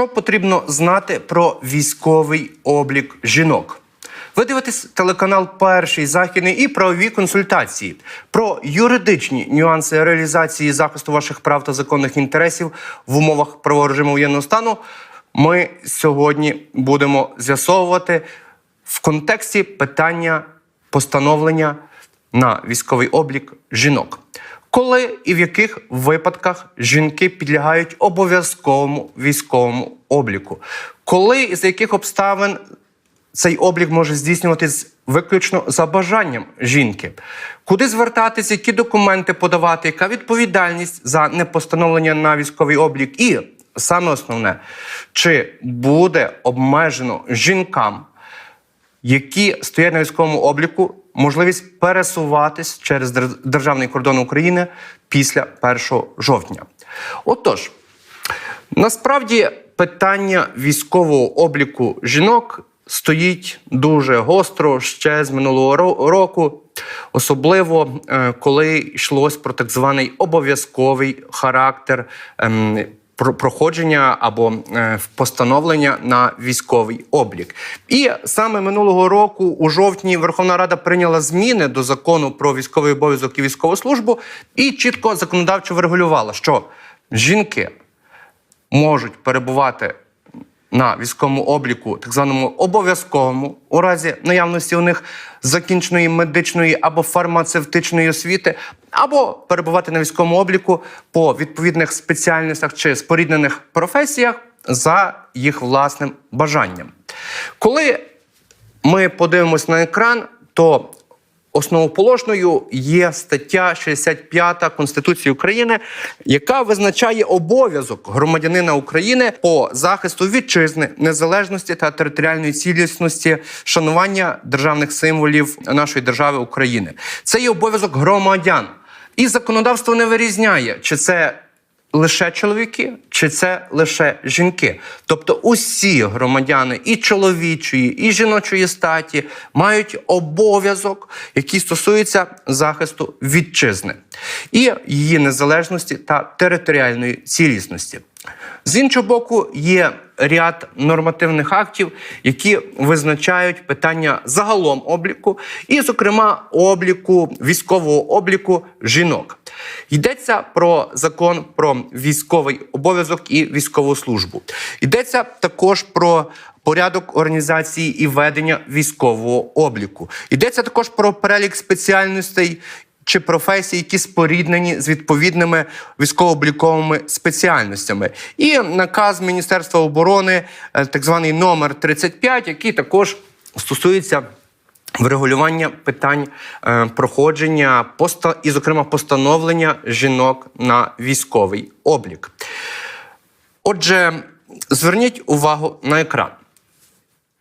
Що потрібно знати про військовий облік жінок? Ви дивитесь телеканал Перший західний і правові консультації про юридичні нюанси реалізації захисту ваших прав та законних інтересів в умовах правового режиму воєнного стану. Ми сьогодні будемо з'ясовувати в контексті питання постановлення на військовий облік жінок. Коли і в яких випадках жінки підлягають обов'язковому військовому обліку? Коли і за яких обставин цей облік може здійснюватись виключно за бажанням жінки? Куди звертатись, які документи подавати, яка відповідальність за непостановлення на військовий облік? І саме основне, чи буде обмежено жінкам які стоять на військовому обліку, можливість пересуватись через дер- державний кордон України після 1 жовтня. Отож, насправді питання військового обліку жінок стоїть дуже гостро ще з минулого року, особливо е, коли йшлось про так званий обов'язковий характер. Про- проходження або е, постановлення на військовий облік. І саме минулого року, у жовтні, Верховна Рада прийняла зміни до закону про військовий обов'язок і військову службу і чітко законодавчо врегулювала, що жінки можуть перебувати на військовому обліку, так званому обов'язковому, у разі наявності у них закінченої медичної або фармацевтичної освіти, або перебувати на військовому обліку по відповідних спеціальностях чи споріднених професіях за їх власним бажанням. Коли ми подивимось на екран, то основоположною є стаття 65 Конституції України, яка визначає обов'язок громадянина України по захисту вітчизни, незалежності та територіальної цілісності, шанування державних символів нашої держави України. Це є обов'язок громадян. І законодавство не вирізняє, чи це лише чоловіки, чи це лише жінки. Тобто усі громадяни і чоловічої, і жіночої статі мають обов'язок, який стосується захисту вітчизни і її незалежності та територіальної цілісності. З іншого боку, є ряд нормативних актів, які визначають питання загалом обліку, і, зокрема, обліку військового обліку жінок. Йдеться про закон про військовий обов'язок і військову службу. Йдеться також про порядок організації і ведення військового обліку. Йдеться також про перелік спеціальностей чи професій, які споріднені з відповідними військово-обліковими спеціальностями. І наказ Міністерства оборони, е, так званий номер 35, який також стосується врегулювання питань е, проходження поста і, зокрема, постановлення жінок на військовий облік. Отже, зверніть увагу на екран.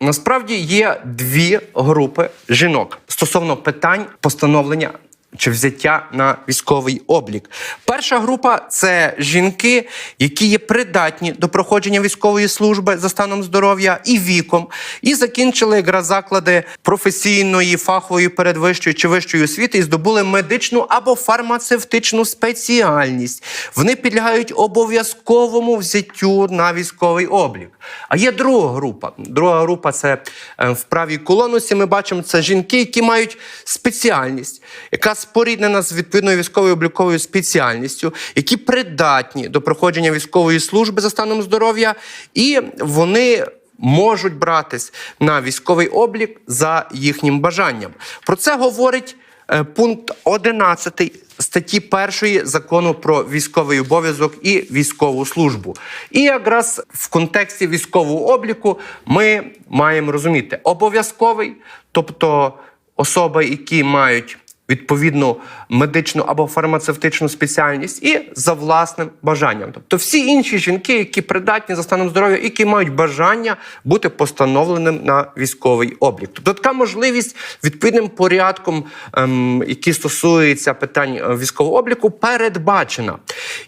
Насправді є дві групи жінок стосовно питань постановлення чи взяття на військовий облік. Перша група це жінки, які є придатні до проходження військової служби за станом здоров'я і віком, і закінчили якраз заклади професійної, фахової, передвищої чи вищої освіти і здобули медичну або фармацевтичну спеціальність. Вони підлягають обов'язковому взяттю на військовий облік. А є друга група. Друга група це е, в правій колонусі. Ми бачимо це жінки, які мають спеціальність, яка споріднена з відповідною військовою обліковою спеціальністю, які придатні до проходження військової служби за станом здоров'я, і вони. Можуть братись на військовий облік за їхнім бажанням. Про це говорить е, пункт 11 статті 1 закону про військовий обов'язок і військову службу. І якраз в контексті військового обліку ми маємо розуміти обов'язковий, тобто особи, які мають відповідну медичну або фармацевтичну спеціальність, і за власним бажанням. Тобто всі інші жінки, які придатні за станом здоров'я, які мають бажання бути постановленим на військовий облік. Тобто така можливість відповідним порядком, ем, який стосується питань е, військового обліку, передбачена.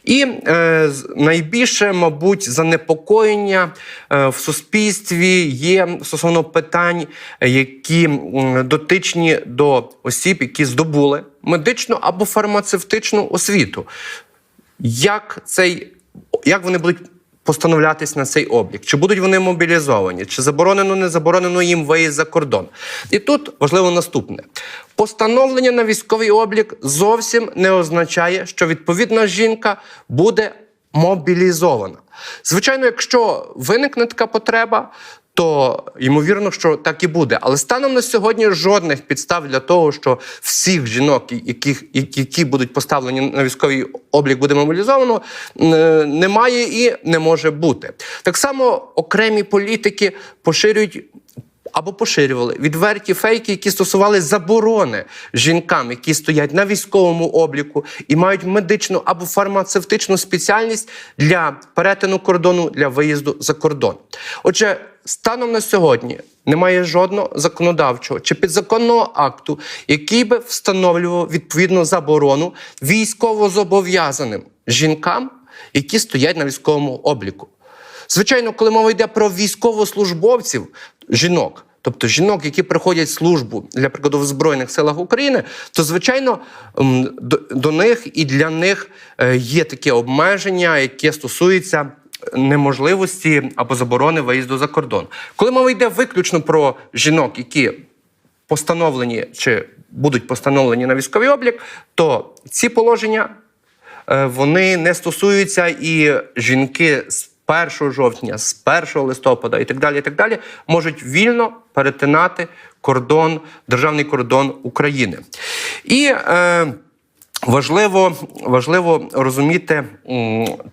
І е, найбільше, мабуть, занепокоєння е, в суспільстві є стосовно питань, які дотичні до осіб, які здобули медичну або фармацевтичну освіту. Як цей як вони будуть постановлятись на цей облік, чи будуть вони мобілізовані, чи заборонено, не заборонено їм виїзд за кордон. І тут важливо наступне: постановлення на військовий облік зовсім не означає, що відповідна жінка буде мобілізована. Звичайно, якщо виникне така потреба, то ймовірно, що так і буде. Але станом на сьогодні жодних підстав для того, що всіх жінок, яких, які будуть поставлені на військовий облік, буде мобілізовано, немає і не може бути. Так само окремі політики поширюють. Або поширювали відверті фейки, які стосували заборони жінкам, які стоять на військовому обліку і мають медичну або фармацевтичну спеціальність для перетину кордону для виїзду за кордон. Отже, станом на сьогодні немає жодного законодавчого чи підзаконного акту, який би встановлював відповідну заборону військовозобов'язаним жінкам, які стоять на військовому обліку. Звичайно, коли мова йде про військовослужбовців, жінок, тобто жінок, які проходять службу для прикладу в Збройних силах України, то звичайно до, них і для них е, є таке обмеження, яке стосується неможливості або заборони виїзду за кордон. Коли мова йде виключно про жінок, які постановлені чи будуть постановлені на військовий облік, то ці положення е, вони не стосуються і жінки з 1 жовтня, з 1 листопада і так далі, і так далі, можуть вільно перетинати кордон, державний кордон України. І е, важливо, важливо розуміти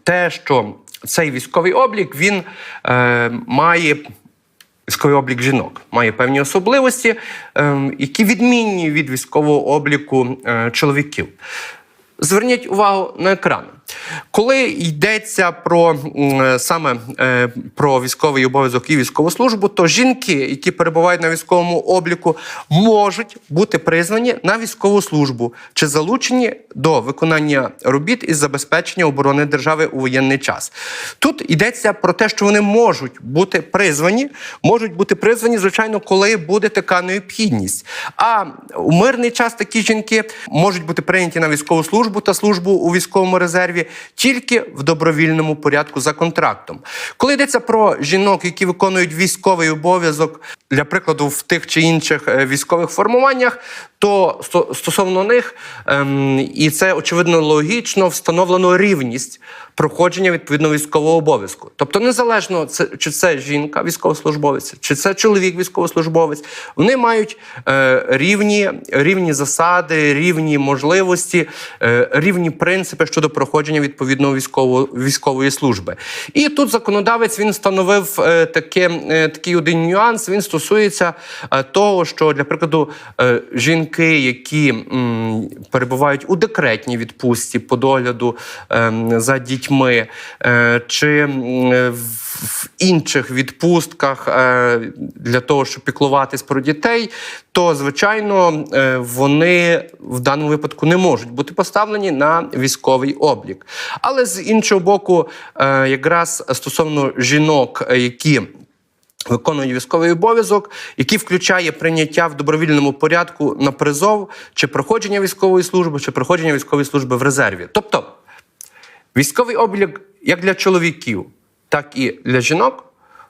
те, що цей військовий облік він е, має. Військовий облік жінок має певні особливості, ем, які відмінні від військового обліку е, чоловіків. Зверніть увагу на екран. Коли йдеться про саме е, про військовий обов'язок і військову службу, то жінки, які перебувають на військовому обліку, можуть бути призвані на військову службу чи залучені до виконання робіт із забезпечення оборони держави у воєнний час. Тут йдеться про те, що вони можуть бути призвані, можуть бути призвані, звичайно, коли буде така необхідність. А у мирний час такі жінки можуть бути прийняті на військову службу та службу у військовому резерві тільки в добровільному порядку за контрактом. Коли йдеться про жінок, які виконують військовий обов'язок, для прикладу, в тих чи інших е, військових формуваннях, то стосовно них, ем, і це очевидно логічно, встановлено рівність проходження відповідного військового обов'язку. Тобто, незалежно це чи це жінка військовослужбовець, чи це чоловік військовослужбовець, вони мають е, рівні, рівні засади, рівні можливості, е, рівні принципи щодо проходження відповідного військового військової служби. І тут законодавець він встановив е, таке, е, такий один нюанс. Він стосується е, того, що для прикладу жінки, які перебувають у декретній відпустці по догляду ем, за дітьми, чи в в інших відпустках е, для того, щоб піклуватись про дітей, то звичайно е, вони в даному випадку не можуть бути поставлені на військовий облік. Але з іншого боку, е, якраз стосовно жінок, які Виконують військовий обов'язок, який включає прийняття в добровільному порядку на призов чи проходження військової служби, чи проходження військової служби в резерві. Тобто військовий облік як для чоловіків, так і для жінок.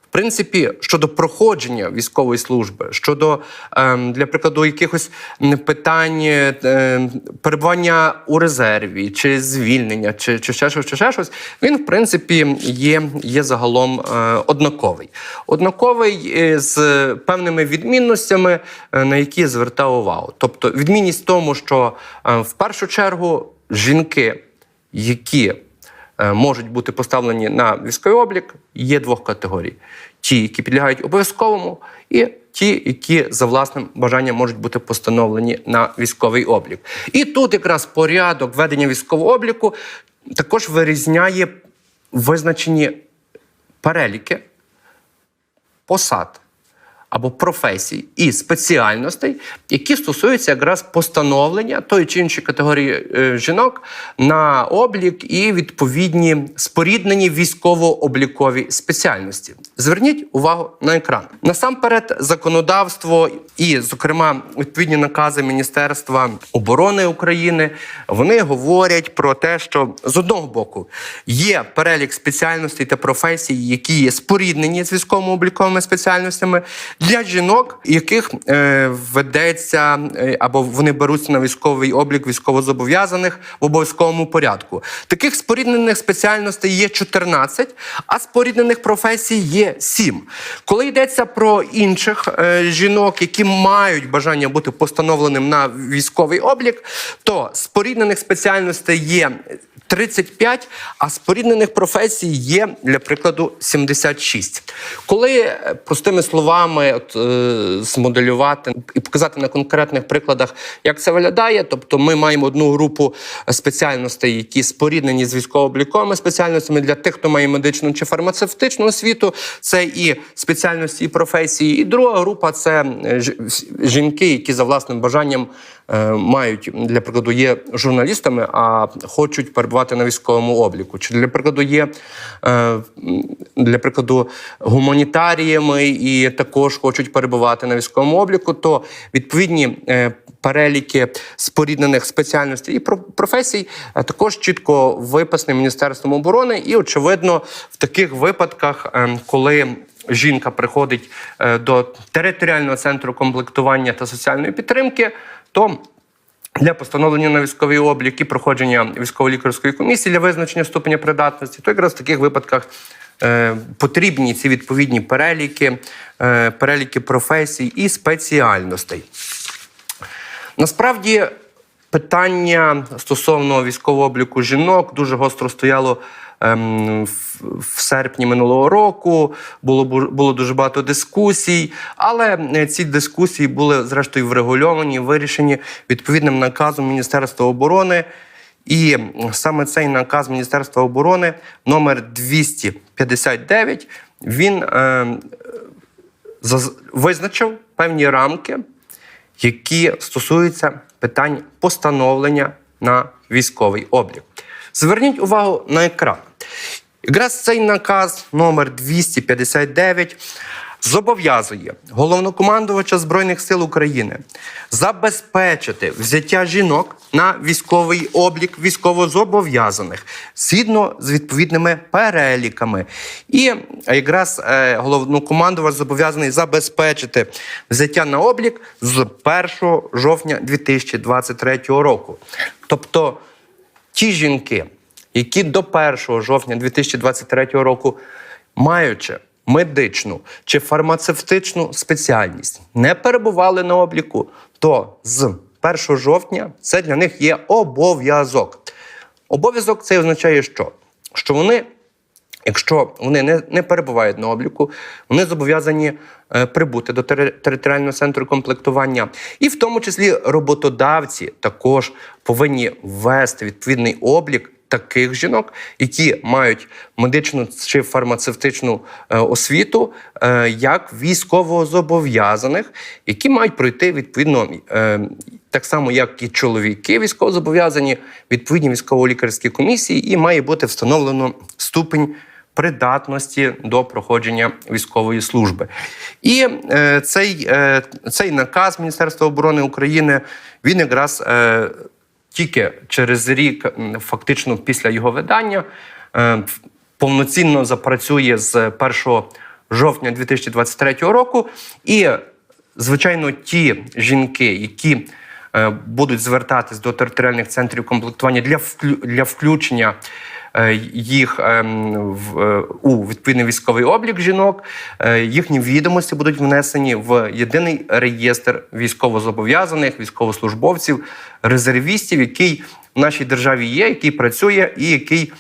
В принципі, щодо проходження військової служби, щодо ем, для прикладу якихось питань ем, перебування у резерві, чи звільнення, чи, чи ще щось, чи ще щось, він в принципі є, є загалом е, однаковий. Однаковий е, з певними відмінностями, е, на які звертав увагу. Тобто, відмінність в тому, що в першу чергу жінки, які можуть бути поставлені на військовий облік, є двох категорій: ті, які підлягають обов'язковому, і ті, які за власним бажанням можуть бути постановлені на військовий облік. І тут якраз порядок ведення військового обліку також вирізняє визначені переліки посад або професій і спеціальностей, які стосуються якраз постановлення тої чи іншої категорії е, жінок на облік і відповідні споріднені військово-облікові спеціальності. Зверніть увагу на екран. Насамперед, законодавство і, зокрема, відповідні накази Міністерства оборони України вони говорять про те, що з одного боку є перелік спеціальностей та професій, які є споріднені з військово-обліковими спеціальностями для жінок, яких е, ведеться е, або вони беруться на військовий облік військовозобов'язаних в обов'язковому порядку. Таких споріднених спеціальностей є 14, а споріднених професій є 7. Коли йдеться про інших е, жінок, які мають бажання бути постановленим на військовий облік, то споріднених спеціальностей є 35, а споріднених професій є, для прикладу, 76. Коли е, простими словами от, е, змоделювати і показати на конкретних прикладах, як це виглядає, тобто ми маємо одну групу спеціальностей, які споріднені з військово-обліковими спеціальностями для тих, хто має медичну чи фармацевтичну освіту, це і спеціальності і професії. І друга група це е, жінки, які за власним бажанням мають для прикладу є журналістами, а хочуть перебувати на військовому обліку. Чи для прикладу є е, для прикладу гуманітаріями і також хочуть перебувати на військовому обліку, то відповідні е, переліки споріднених спеціальностей і про- професій е, також чітко виписані Міністерством оборони. І очевидно, в таких випадках, е, коли жінка приходить е, до територіального центру комплектування та соціальної підтримки, то для постановлення на військовий облік і проходження військово-лікарської комісії для визначення ступеня придатності, то якраз в таких випадках е, потрібні ці відповідні переліки, е, переліки професій і спеціальностей. Насправді питання стосовно військового обліку жінок дуже гостро стояло в, в серпні минулого року. Було бу- було дуже багато дискусій, але е, ці дискусії були зрештою врегульовані, вирішені відповідним наказом Міністерства оборони. І саме цей наказ Міністерства оборони номер 259, він ем, заз- визначив певні рамки, які стосуються питань постановлення на військовий облік. Зверніть увагу на екран. Якраз цей наказ номер 259 зобов'язує головнокомандувача Збройних сил України забезпечити взяття жінок на військовий облік військовозобов'язаних згідно з відповідними переліками. І якраз е, головнокомандувач зобов'язаний забезпечити взяття на облік з 1 жовтня 2023 року. Тобто ті жінки, які до 1 жовтня 2023 року, маючи медичну чи фармацевтичну спеціальність, не перебували на обліку, то з 1 жовтня це для них є обов'язок. Обов'язок це означає, що? Що вони Якщо вони не, не перебувають на обліку, вони зобов'язані е, прибути до тери- територіального центру комплектування. І в тому числі роботодавці також повинні ввести відповідний облік таких жінок, які мають медичну чи фармацевтичну е, освіту, е, як військовозобов'язаних, які мають пройти відповідно. Е, так само, як і чоловіки військовозобов'язані, відповідні військово-лікарські комісії, і має бути встановлено ступень придатності до проходження військової служби. І цей, цей наказ Міністерства оборони України він якраз тільки через рік, фактично після його видання, е, повноцінно запрацює з 1 жовтня 2023 року. І, звичайно, ті жінки, які е, будуть звертатись до територіальних центрів комплектування для вклю- для включення їх ем, е, у відповідний військовий облік жінок. Е, Їхні відомості будуть внесені в єдиний реєстр військовозобов'язаних, військовослужбовців, резервістів, який в нашій державі є, який працює і який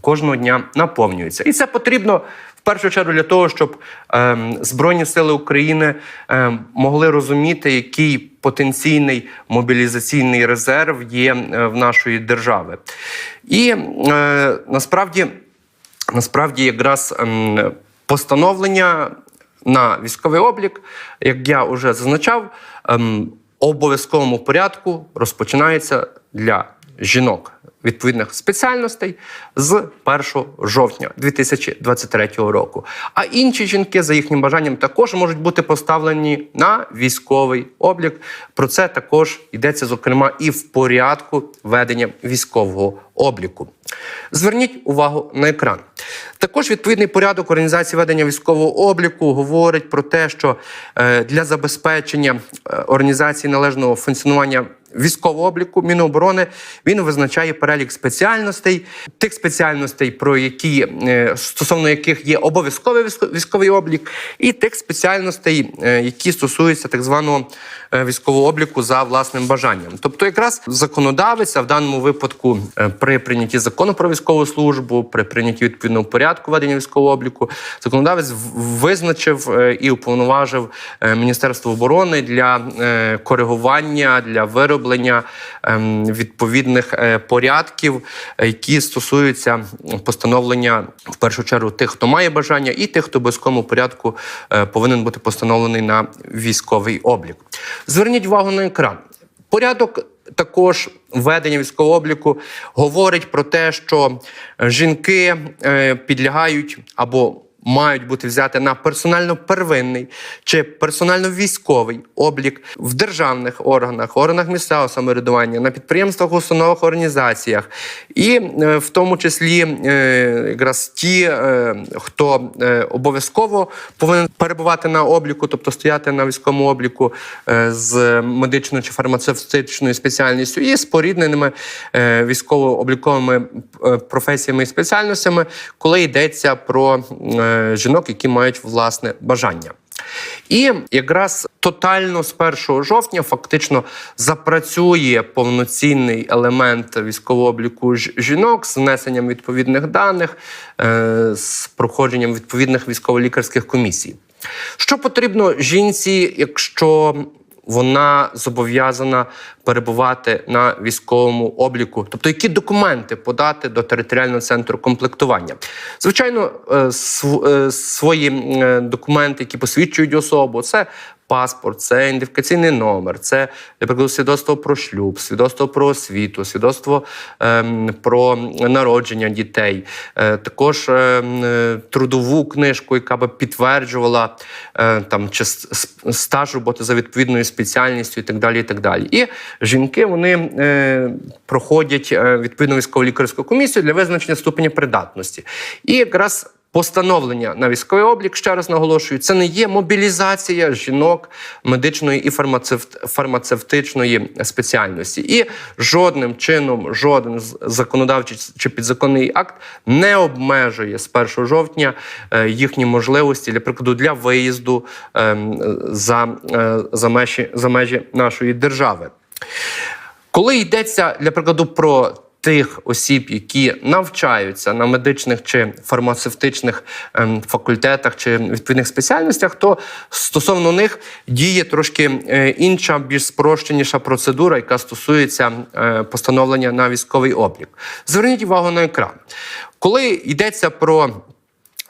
кожного дня наповнюється. І це потрібно першу чергу для того, щоб ем, Збройні сили України ем, могли розуміти, який потенційний мобілізаційний резерв є е, в нашої держави. І е, насправді, насправді, якраз ем, постановлення на військовий облік, як я вже зазначав, ем, обов'язковому порядку розпочинається для жінок відповідних спеціальностей з 1 жовтня 2023 року. А інші жінки за їхнім бажанням також можуть бути поставлені на військовий облік. Про це також йдеться, зокрема, і в порядку ведення військового обліку. Зверніть увагу на екран. Також відповідний порядок організації ведення військового обліку говорить про те, що е, для забезпечення е, організації належного функціонування військового обліку Міноборони він визначає перелік спеціальностей, тих спеціальностей, про які е, стосовно яких є обов'язковий військо- військовий облік, і тих спеціальностей, е, які стосуються так званого е, військового обліку за власним бажанням. Тобто, якраз законодавець, а в даному випадку при прийнятті закону про військову службу, при прийнятті відповідного порядку ведення військового обліку, законодавець визначив і уповноважив Міністерство оборони для коригування, для вироблення ем, відповідних е, порядків, які стосуються постановлення в першу чергу тих, хто має бажання, і тих, хто в обов'язковому порядку е, повинен бути постановлений на військовий облік. Зверніть увагу на екран. Порядок також введення військового обліку говорить про те, що жінки е, підлягають або мають бути взяти на персонально первинний чи персонально військовий облік в державних органах, органах місцевого самоврядування, на підприємствах, установах, організаціях, і е, в тому числі е, якраз ті, е, хто обов'язково повинен перебувати на обліку, тобто стояти на військовому обліку з медичною чи фармацевтичною спеціальністю, і спорідненими військово-обліковими професіями і спеціальностями, коли йдеться про жінок, які мають власне бажання. І якраз тотально з 1 жовтня фактично запрацює повноцінний елемент військового обліку жінок з внесенням відповідних даних, е, з проходженням відповідних військово-лікарських комісій. Що потрібно жінці, якщо вона зобов'язана перебувати на військовому обліку, тобто які документи подати до територіального центру комплектування. Звичайно, е, е, свої е, документи, які посвідчують особу, це паспорт, це ідентифікаційний номер, це, наприклад, свідоцтво про шлюб, свідоцтво про освіту, свідоцтво ем, про народження дітей, е, також ем, е, трудову книжку, яка би підтверджувала е, там чи стаж роботи за відповідною спеціальністю, і так далі. І так далі. І жінки вони е, проходять е, відповідну військово-лікарську комісію для визначення ступеня придатності. І якраз Постановлення на військовий облік, ще раз наголошую, це не є мобілізація жінок медичної і фармацевтичної спеціальності. І жодним чином, жоден законодавчий чи підзаконний акт не обмежує з 1 жовтня е, їхні можливості, для прикладу, для виїзду ем, за, е, за, межі, за межі нашої держави. Коли йдеться для прикладу про тих осіб, які навчаються на медичних чи фармацевтичних ем, факультетах чи відповідних спеціальностях, то стосовно них діє трошки е, інша, більш спрощеніша процедура, яка стосується е, постановлення на військовий облік. Зверніть увагу на екран. Коли йдеться про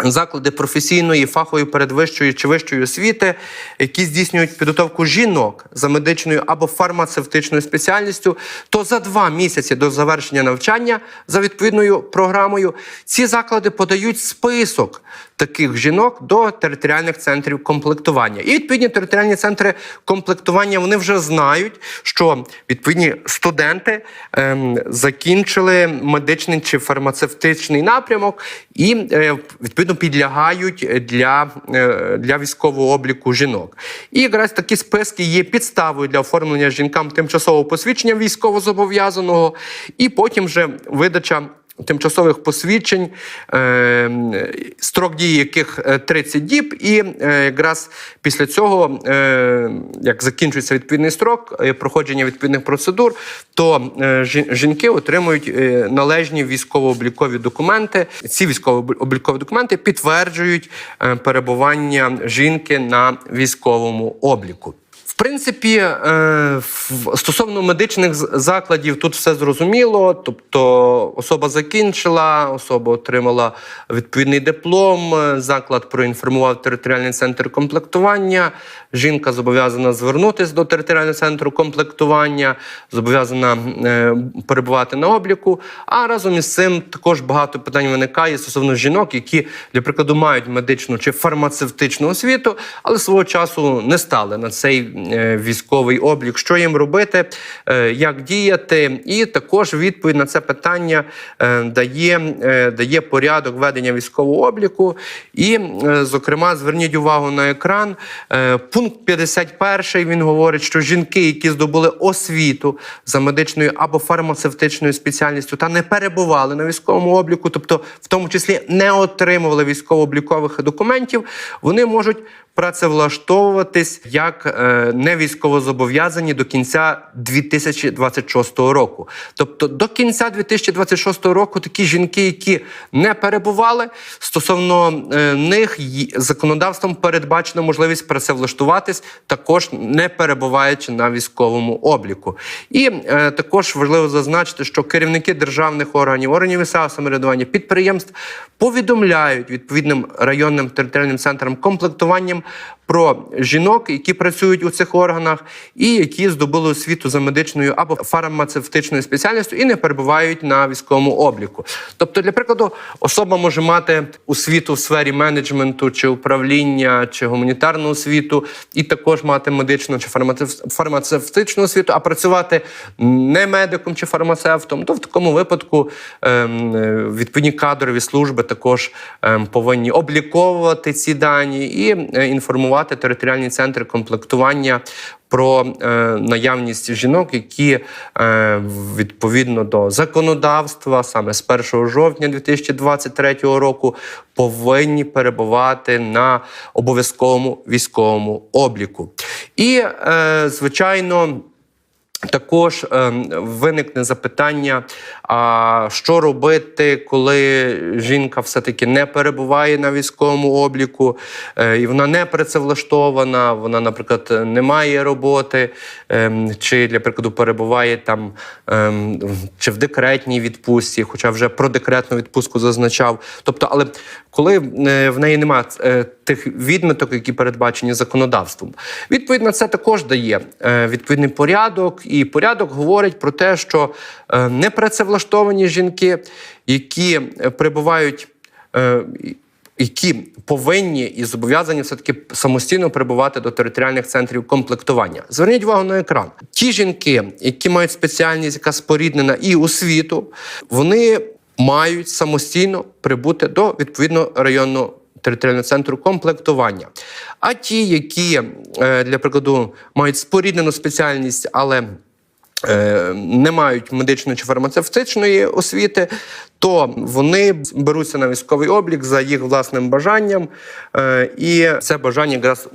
Заклади професійної, фахової, передвищої чи вищої освіти, які здійснюють підготовку жінок за медичною або фармацевтичною спеціальністю, то за два місяці до завершення навчання за відповідною програмою ці заклади подають список таких жінок до територіальних центрів комплектування. І відповідні територіальні центри комплектування вони вже знають, що відповідні студенти ем, закінчили медичний чи фармацевтичний напрямок і е, відповідно підлягають для, е, для військового обліку жінок. І якраз такі списки є підставою для оформлення жінкам тимчасового посвідчення військовозобов'язаного, і потім вже видача. Тимчасових посвідчень, е, строк дії яких е, 30 діб, і е, якраз після цього, е, як закінчується відповідний строк е, проходження відповідних процедур, то е, жінки отримують е, належні військово-облікові документи. Ці військово-облікові документи підтверджують е, перебування жінки на військовому обліку. Принципі, е, в- стосовно медичних закладів, тут все зрозуміло. Тобто, особа закінчила, особа отримала відповідний диплом. е, Заклад проінформував територіальний центр комплектування. Жінка зобов'язана звернутися до територіального центру комплектування, зобов'язана е, перебувати на обліку. А разом із цим також багато питань виникає стосовно жінок, які, для прикладу, мають медичну чи фармацевтичну освіту, але свого часу не стали на цей військовий облік. Що їм робити, е, як діяти, і також відповідь на це питання е, дає, е, дає порядок ведення військового обліку. І, е, зокрема, зверніть увагу на екран. Е, Пункт 51 він говорить, що жінки, які здобули освіту за медичною або фармацевтичною спеціальністю та не перебували на військовому обліку, тобто в тому числі не отримували військово-облікових документів, вони можуть працевлаштовуватись як е, не військовозобов'язані до кінця 2026 року. Тобто до кінця 2026 року такі жінки, які не перебували, стосовно е, них законодавством передбачена можливість працевлаштуватись, також не перебуваючи на військовому обліку. І е, також важливо зазначити, що керівники державних органів, органів місцевого самоврядування, підприємств повідомляють відповідним районним територіальним центрам комплектуванням про жінок, які працюють у цих органах, і які здобули освіту за медичною або фармацевтичною спеціальністю і не перебувають на військовому обліку. Тобто, для прикладу, особа може мати освіту в сфері менеджменту чи управління, чи гуманітарну освіту, і також мати медичну чи фармацев- фармацевтичну освіту, а працювати не медиком чи фармацевтом, то в такому випадку ем, відповідні кадрові служби також ем, повинні обліковувати ці дані і е, інформувати територіальні центри комплектування. Про е, наявність жінок, які е, відповідно до законодавства, саме з 1 жовтня 2023 року, повинні перебувати на обов'язковому військовому обліку. І, е, звичайно. Також е, виникне запитання: а що робити, коли жінка все-таки не перебуває на військовому обліку, е, і вона не працевлаштована, вона, наприклад, не має роботи, е, чи, для прикладу, перебуває там е, чи в декретній відпустці, хоча вже про декретну відпустку зазначав. Тобто, але коли е, в неї немає е, тих відміток, які передбачені законодавством, відповідь на це також дає е, відповідний порядок, і порядок говорить про те, що е, непрацевлаштовані жінки, які е, перебувають. е, які повинні і зобов'язані все таки самостійно перебувати до територіальних центрів комплектування. Зверніть увагу на екран. Ті жінки, які мають спеціальність, яка споріднена і освіту, вони мають самостійно прибути до відповідного районного територіального центру комплектування. А ті, які е, для прикладу мають споріднену спеціальність, але е, не мають медичної чи фармацевтичної освіти, то вони беруться на військовий облік за їх власним бажанням, е, і це бажання якраз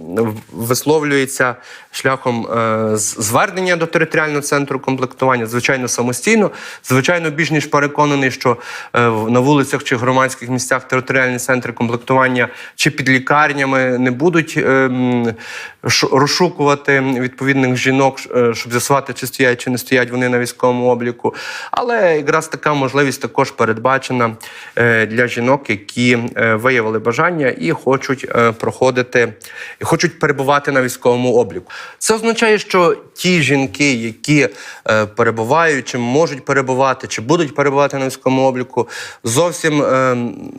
висловлюється шляхом е, звернення до територіального центру комплектування, звичайно, самостійно. Звичайно, більш ніж переконаний, що е, на вулицях чи громадських місцях територіальні центри комплектування чи під лікарнями не будуть розшукувати відповідних жінок, щоб з'ясувати, чи стоять чи не стоять вони на військовому обліку. Але якраз така можливість також передбачена е, для жінок, які е, виявили бажання і хочуть е, проходити, хочуть перебувати на військовому обліку. Це означає, що ті жінки, які перебувають, чи можуть перебувати, чи будуть перебувати на військовому обліку, зовсім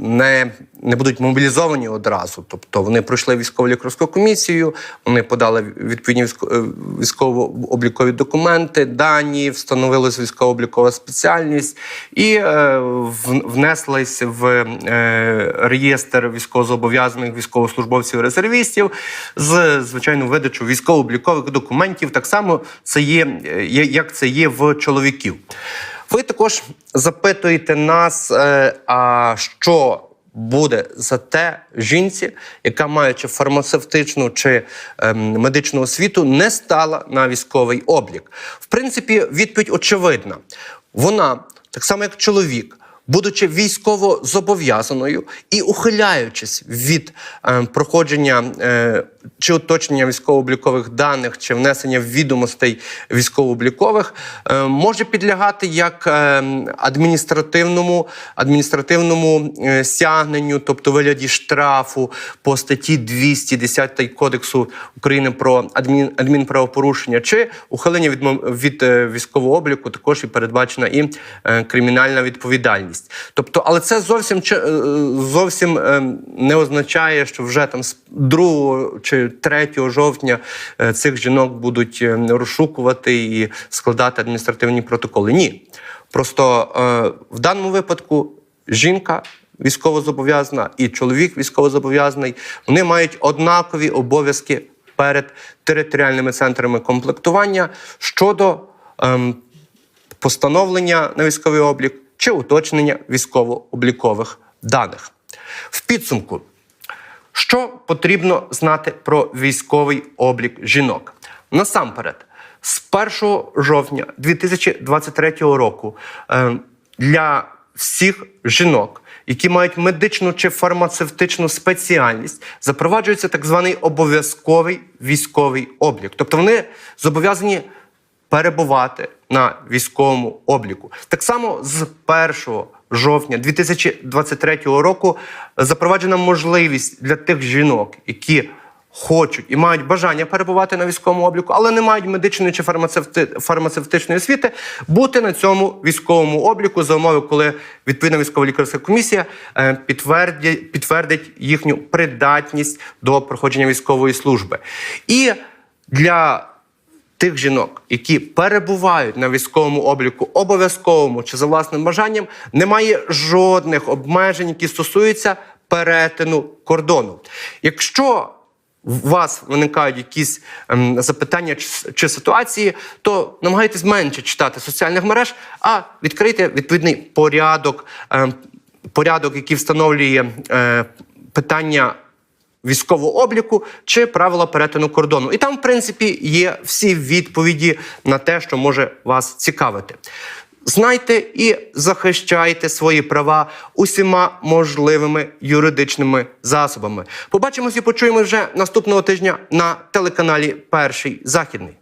не, не будуть мобілізовані одразу. Тобто вони пройшли військово лікарську комісію, вони подали відповідні військо- військово-облікові документи, дані, встановилась військово-облікова спеціальність і внеслись в е, реєстр військовозобов'язаних військовослужбовців резервістів з звичайно видачу військово-облікових документів. Так само це є, е, як це є в чоловіків. Ви також запитуєте нас, е, а що буде за те жінці, яка маючи фармацевтичну чи ем, медичну освіту, не стала на військовий облік. В принципі, відповідь очевидна. Вона, так само як чоловік, будучи військово зобов'язаною і ухиляючись від е, проходження е, чи уточнення військово-облікових даних, чи внесення відомостей військово-облікових е, може підлягати як е, адміністративному адміністративному е, стягненню, тобто вигляді штрафу по статті 210 Кодексу України про адмін, адмінправопорушення, чи ухилення від, від військового обліку, також і передбачена і кримінальна відповідальність. Тобто, але це зовсім зовсім не означає, що вже там з 2 чи 3 жовтня е, цих жінок будуть е, розшукувати і складати адміністративні протоколи. Ні. Просто е, в даному випадку жінка військовозобов'язана і чоловік військовозобов'язаний, вони мають однакові обов'язки перед територіальними центрами комплектування щодо ем, постановлення на військовий облік чи уточнення військово-облікових даних. В підсумку, що потрібно знати про військовий облік жінок? Насамперед, з 1 жовтня 2023 року е, для всіх жінок, які мають медичну чи фармацевтичну спеціальність, запроваджується так званий обов'язковий військовий облік. Тобто вони зобов'язані перебувати на військовому обліку. Так само з 1 жовтня 2023 року запроваджена можливість для тих жінок, які хочуть і мають бажання перебувати на військовому обліку, але не мають медичної чи фармацевти- фармацевтичної освіти, бути на цьому військовому обліку за умови, коли відповідна військово-лікарська комісія е, підтвердить їхню придатність до проходження військової служби. І для тих жінок, які перебувають на військовому обліку, обов'язковому чи за власним бажанням, немає жодних обмежень, які стосуються перетину кордону. Якщо у вас виникають якісь ем, запитання чи, чи ситуації, то намагайтесь менше читати соціальних мереж, а відкрийте відповідний порядок, ем, порядок, який встановлює е, питання військового обліку чи правила перетину кордону. І там, в принципі, є всі відповіді на те, що може вас цікавити. Знайте і захищайте свої права усіма можливими юридичними засобами. Побачимось і почуємо вже наступного тижня на телеканалі Перший Західний.